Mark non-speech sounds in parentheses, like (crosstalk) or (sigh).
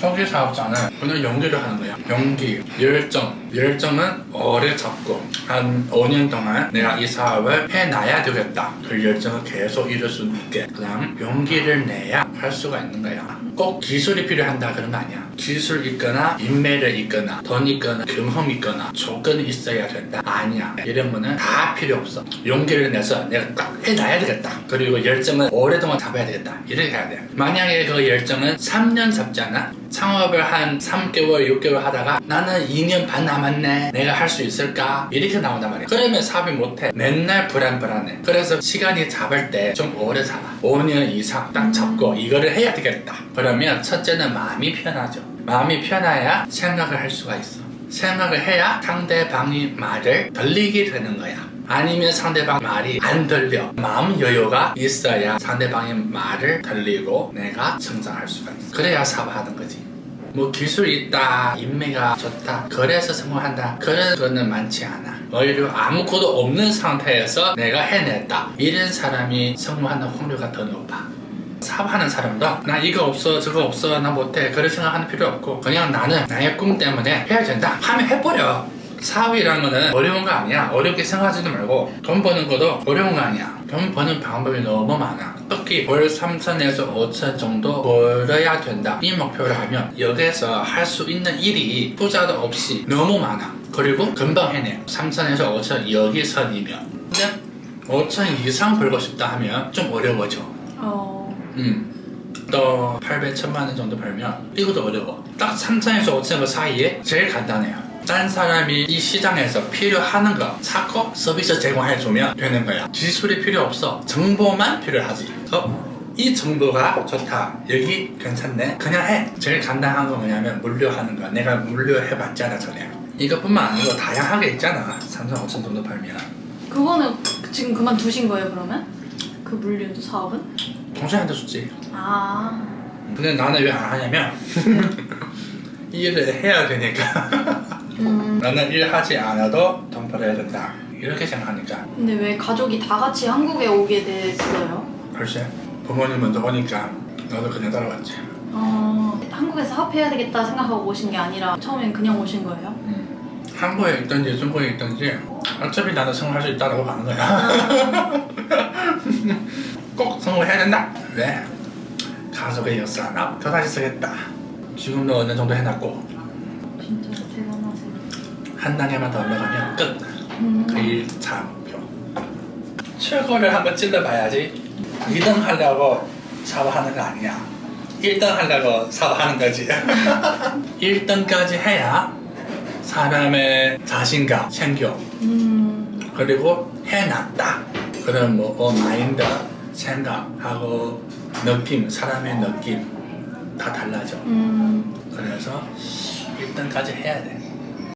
초기 사업자는 그냥 연기를 하는 거야. 연기, 열정. 열정은 오래 잡고 한 5년 동안 내가 이 사업을 해놔야 되겠다. 그 열정을 계속 이룰 수 있게. 그다음 용기를 내야 할 수가 있는 거야. 꼭 기술이 필요한다 그런 거 아니야. 기술 있거나 인맥을 있거나 돈 있거나 경험 있거나 조건이 있어야 된다. 아니야. 이런 거는 다 필요 없어. 용기를 내서 내가 딱 해놔야 되겠다. 그리고 열정은 오랫동안 잡아야 되겠다. 이렇게 해야 돼. 만약에 그 열정은 3년 잡잖아. 창업을 한 3개월, 6개월 하다가 나는 2년 반 남았네. 내가 할 수 있을까? 이렇게 나온단 말이야. 그러면 사업이 못해. 맨날 불안불안해. 그래서 시간이 잡을 때 좀 오래 잡아. 5년 이상 딱 잡고 이거를 해야 되겠다. 그러 면 첫째는 마음이 편하죠. 마음이 편해야 생각을 할 수가 있어. 생각을 해야 상대방이 말을 들리게 되는 거야. 아니면 상대방 말이 안 들려. 마음 여유가 있어야 상대방의 말을 들리고 내가 성장할 수가 있어. 그래야 사업하는 거지. 뭐 기술 있다, 인맥가 좋다, 그래서 성공한다. 그런 거는 많지 않아. 오히려 아무것도 없는 상태에서 내가 해냈다. 이런 사람이 성공하는 확률가 더 높아. 사업하는 사람도 나 이거 없어 저거 없어 나 못해 그런 생각하는 필요 없고 그냥 나는 나의 꿈 때문에 해야 된다. 하면 해버려. 사업이라는 거는 어려운 거 아니야. 어렵게 생각하지도 말고 돈 버는 것도 어려운 거 아니야. 돈 버는 방법이 너무 많아. 특히 월 3천에서 5천 정도 벌어야 된다. 이 목표를 하면 여기에서 할 수 있는 일이 투자도 없이 너무 많아. 그리고 금방 해내. 3천에서 5천 여기 선이면. 근데 5천 이상 벌고 싶다 하면 좀 어려워져. 어. 음. 또 800, 1000만 원 정도 벌면 이것도 어려워. 딱 3천에서 5천 그 사이에 제일 간단해요. 딴 사람이 이 시장에서 필요하는 거 사고 서비스 제공해주면 되는 거야. 기술이 필요 없어. 정보만 필요하지. 어? 이 정보가 좋다. 여기 괜찮네. 그냥 해. 제일 간단한 거 뭐냐면 물류하는 거. 내가 물류 해봤잖아 전에. 이것뿐만 아니고 다양하게 있잖아. 3천, 5천 정도 벌면. 그거는 지금 그만두신 거예요, 그러면? 그 물류 사업은? 동생한테 줬지. 아. 근데 나는 왜 안 하냐면 (laughs) 일을 해야 되니까 음. (laughs) 나는 일하지 않아도 돈 벌어야 된다 이렇게 생각하니까 근데 왜 가족이 다 같이 한국에 오게 됐어요? 글쎄 부모님 먼저 오니까 나도 그냥 따라왔지 어, 한국에서 합해야 되겠다 생각하고 오신 게 아니라 처음엔 그냥 오신 거예요? 음. 한국에 있든지 중국에 있든지 어차피 나는 성공할 수 있다고 가는 거야 (laughs) 꼭 성공해야 된다 왜? 가족의 역사 나 또다시 쓰겠다 지금도 어느 정도 해놨고 진짜 대단하세요. 한 단계만 더 올라가면 끝 음. 그 1차 목표. 최고를 한번 찔러봐야지. 2등 하려고 사업하는 거 아니야. 1등 하려고 사업하는 거지. (laughs) 1등까지 해야 사람의 자신감 생겨. 음. 그리고 해놨다. 그런 뭐 어, 마인드, 생각하고 느낌, 사람의 느낌 다 달라져. 음. 그래서 1등까지 해야 돼.